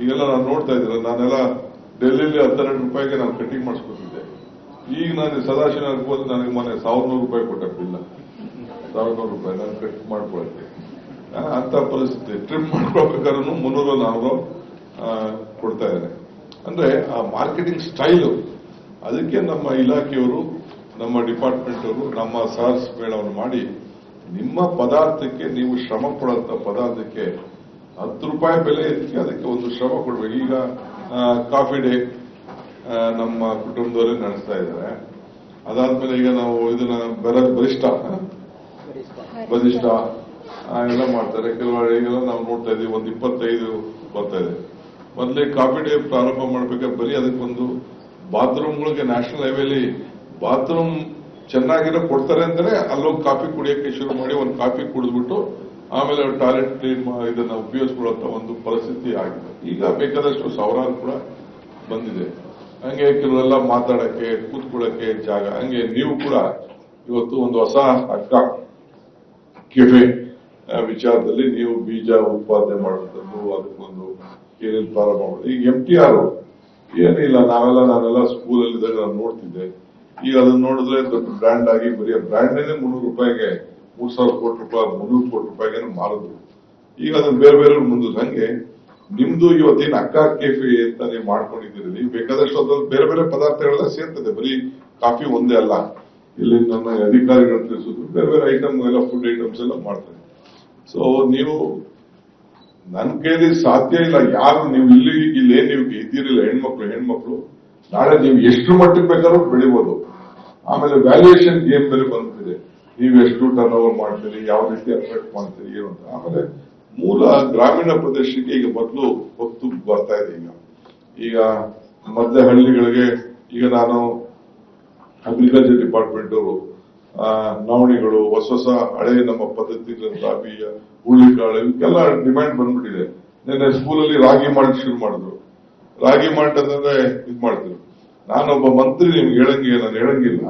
ಈಗೆಲ್ಲ ನಾನು ನೋಡ್ತಾ ಇದ್ದೀರ ನಾನೆಲ್ಲ ಡೆಲ್ಲಿಲಿ ಹತ್ತೆರಡು ರೂಪಾಯಿಗೆ ನಾನು ಕಟಿಂಗ್ ಮಾಡಿಸ್ಕೊತಿದ್ದೆ. ಈಗ ನಾನು ಸದಾಶಿವ ಹೋದ್ರೆ ನನಗೆ ಮೊನ್ನೆ ಸಾವಿರ ನೂರು ರೂಪಾಯಿ ಕೊಟ್ಟ ಬಿಲ್ಲ ಸಾವಿರ ನೂರು ರೂಪಾಯಿ ನಾನು ಕಟ್ ಮಾಡ್ಕೊಳಕ್ಕೆ ಅಂತ ಪರಿಸ್ಥಿತಿ. ಟ್ರಿಪ್ ಮಾಡ್ಕೊಳ್ಬೇಕಾದ್ರೂ ಮುನ್ನೂರು ನಾನು ಆ, ಕೊಡ್ತಾ ಇದ್ದಾರೆ ಅಂದ್ರೆ ಆ ಮಾರ್ಕೆಟಿಂಗ್ ಸ್ಟೈಲು ಅದಕ್ಕೆ ನಮ್ಮ ಇಲಾಖೆಯವರು ನಮ್ಮ ಡಿಪಾರ್ಟ್ಮೆಂಟ್ ಅವರು ನಮ್ಮ ಸಾರ್ಸ್ ಮೇಳವನ್ನು ಮಾಡಿ ನಿಮ್ಮ ಪದಾರ್ಥಕ್ಕೆ ನೀವು ಶ್ರಮ ಪಡುವಂತ ಪದಾರ್ಥಕ್ಕೆ ಹತ್ತು ರೂಪಾಯಿ ಬೆಲೆ ಇದಕ್ಕೆ ಅದಕ್ಕೆ ಒಂದು ಶ್ರಮ ಕೊಡ್ಬೇಕು ಈಗ ಕಾಫಿ ಡೇ ನಮ್ಮ ಕುಟುಂಬದವರೇ ನಡೆಸ್ತಾ ಇದ್ದಾರೆ. ಅದಾದ್ಮೇಲೆ ಈಗ ನಾವು ಇದನ್ನ ಬೆರ, ಬಲಿಷ್ಠ ಬಲಿಷ್ಠ ಎಲ್ಲ ಮಾಡ್ತಾರೆ. ಈಗೆಲ್ಲ ನಾವು ನೋಡ್ತಾ ಇದೀವಿ, ಒಂದು ಇಪ್ಪತ್ತೈದು ಬರ್ತಾ ಇದೆ. ಮೊದಲೇ ಕಾಫಿ ಡೇ ಪ್ರಾರಂಭ ಮಾಡ್ಬೇಕಾದ್ರೆ ಬರೀ ಅದಕ್ಕೊಂದು ಬಾತ್ರೂಮ್ಗಳಿಗೆ ನ್ಯಾಷನಲ್ ಹೈವೇಲಿ ಬಾತ್ರೂಮ್ ಚೆನ್ನಾಗಿರೋ ಕೊಡ್ತಾರೆ ಅಂದ್ರೆ ಅಲ್ಲೊಂದು ಕಾಫಿ ಕುಡಿಯಕ್ಕೆ ಶುರು ಮಾಡಿ ಒಂದು ಕಾಫಿ ಕುಡಿದ್ಬಿಟ್ಟು ಆಮೇಲೆ ಟಾಯ್ಲೆಟ್ ಕ್ಲೀನ್ ಇದನ್ನ ಉಪಯೋಗಿಸ್ಕೊಳ್ಳುವಂತ ಒಂದು ಪರಿಸ್ಥಿತಿ ಆಗಿದೆ. ಈಗ ಬೇಕಾದಷ್ಟು ಸಾವಿರಾರು ಕೂಡ ಬಂದಿದೆ. ಹಂಗೆ ಕೆಲವರೆಲ್ಲ ಮಾತಾಡಕ್ಕೆ, ಕೂತ್ಕೊಳ್ಳಕ್ಕೆ ಜಾಗ. ಹಂಗೆ ನೀವು ಕೂಡ ಇವತ್ತು ಒಂದು ಹೊಸ ಅಕ್ಕ ಕೆಫೆ ವಿಚಾರದಲ್ಲಿ ನೀವು ಬೀಜ ಉತ್ಪಾದನೆ ಮಾಡುವಂಥದ್ದು ಅದಕ್ಕೊಂದು ಏನೇನು ಪ್ರಾರಂಭ ಮಾಡೋದು ಈಗ ಎಂ ಟಿ ಆರ್ ಏನಿಲ್ಲ, ನಾವೆಲ್ಲ ನಾನೆಲ್ಲ ಸ್ಕೂಲಲ್ಲಿ ಇದ್ದಾಗ ನೋಡ್ತಿದ್ದೆ. ಈಗ ಅದನ್ನ ನೋಡಿದ್ರೆ ದೊಡ್ಡ ಬ್ರ್ಯಾಂಡ್ ಆಗಿ ಬರೀ ಬ್ರ್ಯಾಂಡೇನೆ ಮುನ್ನೂರು ರೂಪಾಯಿಗೆ ಮೂರ್ ಸಾವಿರ ಕೋಟಿ ರೂಪಾಯಿ, ಮುನ್ನೂರು ಕೋಟಿ ರೂಪಾಯಿಗೆ ಮಾರಿದ್ರು ಈಗ ಅದನ್ನ ಬೇರೆ ಬೇರೆ ಮುಂದೆ ಹಂಗೆ, ನಿಮ್ದು ಇವತ್ತೇನು ಅಕ್ಕ ಕೆಫೆ ಅಂತ ನೀವು ಮಾಡ್ಕೊಂಡಿದ್ದೀರಿ ಬೇಕಾದಷ್ಟು ಅದ್ರಲ್ಲಿ ಬೇರೆ ಬೇರೆ ಪದಾರ್ಥಗಳೆಲ್ಲ ಸೇರ್ತದೆ, ಬರೀ ಕಾಫಿ ಒಂದೇ ಅಲ್ಲ. ಇಲ್ಲಿ ನನ್ನ ಅಧಿಕಾರಿಗಳು ತಿಳಿಸಿದ್ರು ಬೇರೆ ಬೇರೆ ಐಟಮ್ ಎಲ್ಲ ಫುಡ್ ಐಟಮ್ಸ್ ಎಲ್ಲ ಮಾಡ್ತಾರೆ. ಸೊ ನೀವು, ನನ್ ಕೈಲಿ ಸಾಧ್ಯ ಇಲ್ಲ, ಯಾರು ನೀವು ಇಲ್ಲಿ ಇಲ್ಲಿ ಏನ್ ನೀವು ಇದ್ದೀರಿಲ್ಲ ಹೆಣ್ಮಕ್ಳು ಹೆಣ್ಮಕ್ಳು, ನಾಳೆ ನೀವು ಎಷ್ಟು ಮಟ್ಟಿಗೆ ಬೇಕಾದ್ರೂ ಬೆಳಿಬೋದು. ಆಮೇಲೆ ವ್ಯಾಲ್ಯೂಯೇಷನ್ ಗೇಮ್ ಮೇಲೆ ಬಂದ್ಬಿಟ್ಟಿದೆ. ನೀವು ಎಷ್ಟು ಟರ್ನ್ ಓವರ್ ಮಾಡ್ತೀರಿ, ಯಾವ ರೀತಿ ಅಟ್ರಾಕ್ಟ್ ಮಾಡ್ತೀರಿ ಏನು ಅಂತ. ಆಮೇಲೆ ಮೂಲ ಗ್ರಾಮೀಣ ಪ್ರದೇಶಕ್ಕೆ ಈಗ ಮೊದಲು ಹೊತ್ತು ಬರ್ತಾ ಇದೆ ಈಗ. ಈಗ ಮೊದಲೇ ಹಳ್ಳಿಗಳಿಗೆ ಈಗ ನಾನು ಅಗ್ರಿಕಲ್ಚರ್ ಡಿಪಾರ್ಟ್ಮೆಂಟ್ ನವಣಿಗಳು, ಹೊಸ ಹೊಸ ಹಳೆ ನಮ್ಮ ಪದ್ಧತಿಗಳಂತ ಬೀಜ ಹುಳ್ಳಿಕಾಳು ಇವಕ್ಕೆಲ್ಲ ಡಿಮ್ಯಾಂಡ್ ಬಂದ್ಬಿಟ್ಟಿದೆ. ನಿನ್ನೆ ಸ್ಕೂಲಲ್ಲಿ ರಾಗಿ ಮಾಲ್ಟ್ ಶುರು ಮಾಡಿದ್ರು. ರಾಗಿ ಮಾಲ್ಟ್ ಅಂತಂದ್ರೆ ಇದ್ ಮಾಡ್ತಿದ್ರು. ನಾನೊಬ್ಬ ಮಂತ್ರಿ ನಿಮ್ಗೆ ಹೇಳಂಗೆ, ನಾನು ಹೇಳಂಗಿಲ್ಲ.